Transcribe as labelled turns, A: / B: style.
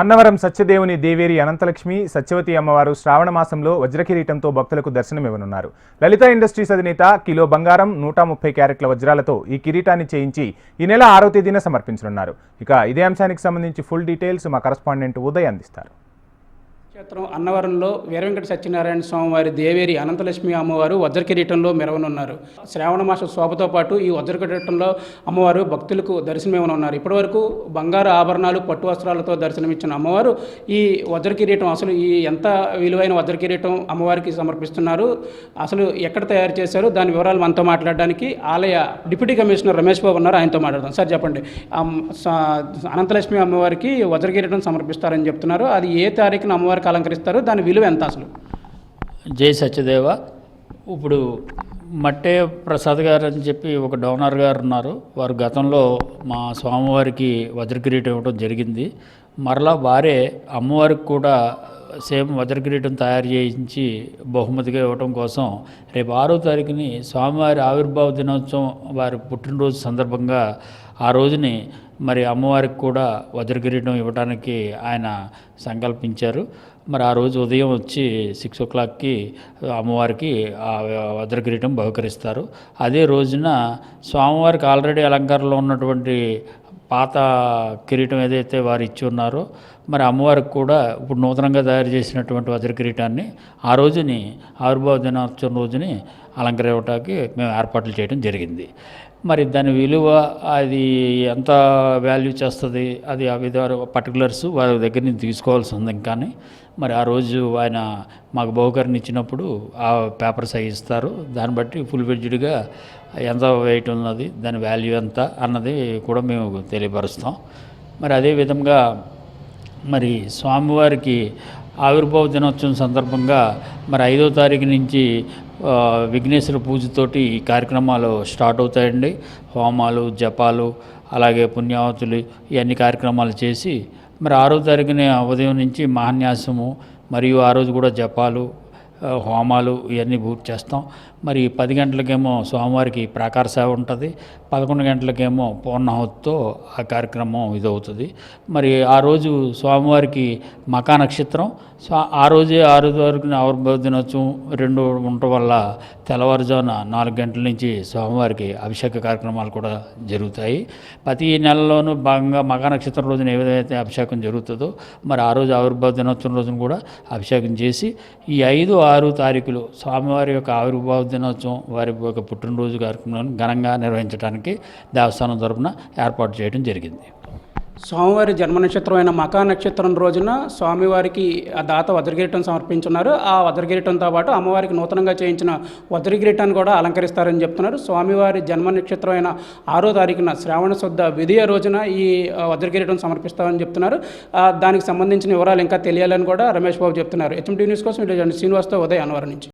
A: అన్నవరం సత్యదేవుని దేవేరి అనంతలక్ష్మి సత్యవతి అమ్మవారు శ్రావణ మాసంలో వజ్రకిరీటంతో భక్తులకు దర్శనమివ్వనున్నారు. లలిత ఇండస్ట్రీస్ అధినేత కిలో బంగారం నూట ముప్పై క్యారెట్ల వజ్రాలతో ఈ కిరీటాన్ని చేయించి ఈ నెల ఆరో తేదీన సమర్పించనున్నారు. ఇక ఇదే అంశానికి సంబంధించి ఫుల్ డీటెయిల్స్ మా కరస్పాండెంట్ ఉదయ్ అందిస్తారు.
B: క్షేత్రం అన్నవరంలో వీరవెంకట సత్యనారాయణ స్వామి వారి దేవేరి అనంతలక్ష్మి అమ్మవారు వజ్రకిరీటంలో మెరవనున్నారు. శ్రావణ మాస శోభతో పాటు ఈ వజ్రకిరీటంలో అమ్మవారు భక్తులకు దర్శనమివ్వనున్నారు. ఇప్పటివరకు బంగారు ఆభరణాలు పట్టు వస్త్రాలతో దర్శనమిచ్చిన అమ్మవారు ఈ వజ్ర కిరీటం అసలు ఈ ఎంత విలువైన వజ్రకిరీటం అమ్మవారికి సమర్పిస్తున్నారు అసలు ఎక్కడ తయారు చేశారు దాని వివరాలు మనతో మాట్లాడడానికి ఆలయ డిప్యూటీ కమిషనర్ రమేష్ బాబు ఉన్నారు. ఆయనతో మాట్లాడదాం. సార్ చెప్పండి. అనంతలక్ష్మి అమ్మవారికి వజ్రకిరీటం సమర్పిస్తారని చెప్తున్నారు. అది ఏ తారీఖున అమ్మవారికి అలంకరిస్తారు. దాని విలువ ఎంత అసలు?
C: జై సత్యదేవ. ఇప్పుడు మట్టే ప్రసాద్ గారు అని చెప్పి ఒక డోనర్ గారు ఉన్నారు. వారు గతంలో మా స్వామివారికి వజ్రకిరీటం ఇవ్వడం జరిగింది. మరలా వారే అమ్మవారికి కూడా సేమ్ వజ్రకిరీటం తయారు చేయించి బహుమతిగా ఇవ్వడం కోసం రేపు ఆరో తారీఖుని స్వామివారి ఆవిర్భావ దినోత్సవం వారి పుట్టినరోజు సందర్భంగా ఆ రోజుని మరి అమ్మవారికి కూడా వజ్రకిరీటం ఇవ్వడానికి ఆయన సంకల్పించారు. మరి ఆ రోజు ఉదయం వచ్చి సిక్స్ ఓ క్లాక్కి అమ్మవారికి ఆ వజ్రకిరీటం బహుకరిస్తారు. అదే రోజున స్వామివారికి ఆల్రెడీ అలంకారంలో ఉన్నటువంటి పాత కిరీటం ఏదైతే వారు ఇచ్చి ఉన్నారో మరి అమ్మవారికి కూడా ఇప్పుడు నూతనంగా తయారు చేసినటువంటి వజ్ర కిరీటాన్ని ఆ రోజుని ఆవిర్భావ దినోత్సవం రోజుని అలంకరించడానికి మేము ఏర్పాట్లు చేయడం జరిగింది. మరి దాని విలువ అది ఎంత వాల్యూ చేస్తుంది అది ఆ విధ పర్టికులర్స్ వారి దగ్గర నుంచి తీసుకోవాల్సి ఉంది. కానీ మరి ఆ రోజు ఆయన మాకు బహుకరణ ఇచ్చినప్పుడు ఆ పేపర్స్ అవి ఇస్తారు. దాన్ని బట్టి ఫుల్ వెడ్జ్డ్గా ఎంత వెయిట్ ఉన్నది దాని వాల్యూ ఎంత అన్నది కూడా మేము తెలియపరుస్తాం. మరి అదే విధంగా మరి స్వామివారికి ఆవిర్భావ దినోత్సవం సందర్భంగా మరి ఐదో తారీఖు నుంచి విఘ్నేశ్వర పూజతోటి ఈ కార్యక్రమాలు స్టార్ట్ అవుతాయండి. హోమాలు జపాలు అలాగే పుణ్యావతులు ఇవన్నీ కార్యక్రమాలు చేసి మరి ఆరో తారీఖున ఉదయం నుంచి మహాన్యాసము మరియు ఆ రోజు కూడా జపాలు హోమాలు ఇవన్నీ పూర్తి చేస్తాం. మరి పది గంటలకేమో స్వామివారికి ప్రాకార సేవ ఉంటుంది. పదకొండు గంటలకేమో పూర్ణాహుతితో ఆ కార్యక్రమం ఇదవుతుంది. మరి ఆ రోజు స్వామివారికి మకా నక్షత్రం. స్వా ఆ రోజే ఆరు వరకు ఆవిర్భావ దినోత్సవం రెండు ఉండటం వల్ల తెల్లవారుజామున నాలుగు గంటల నుంచి స్వామివారికి అభిషేక కార్యక్రమాలు కూడా జరుగుతాయి. ప్రతి నెలలోనూ భాగంగా మకా నక్షత్రం రోజున ఏ విధమైతే అభిషేకం జరుగుతుందో మరి ఆ రోజు ఆవిర్భావ దినోత్సవం రోజున కూడా అభిషేకం చేసి ఈ ఐదు ఆరు తారీఖులు స్వామివారి యొక్క ఆవిర్భావ దినోత్సవం వారి యొక్క పుట్టినరోజు కార్యక్రమాలను ఘనంగా నిర్వహించడానికి దేవస్థానం తరపున ఏర్పాటు చేయడం జరిగింది.
B: స్వామివారి జన్మ నక్షత్రమైన మకా నక్షత్రం రోజున స్వామివారికి ఆ దాత వజ్రకిరీటం సమర్పించున్నారు. ఆ వజ్రకిరీటంతో పాటు అమ్మవారికి నూతనంగా చేయించిన వజ్రకిరీటాన్ని కూడా అలంకరిస్తారని చెప్తున్నారు. స్వామివారి జన్మ నక్షత్రమైన ఆరో తారీఖున శ్రావణ శుద్ధ విధియ రోజున ఈ ఆ, వజ్రకిరీటం సమర్పిస్తామని చెప్తున్నారు. దానికి సంబంధించిన వివరాలు ఇంకా తెలియాలని కూడా రమేష్ బాబు చెప్తున్నారు. హెచ్ఎంటీ న్యూస్ కోసం శ్రీనివాస్తో ఉదయ్ అన్నవరం నుంచి.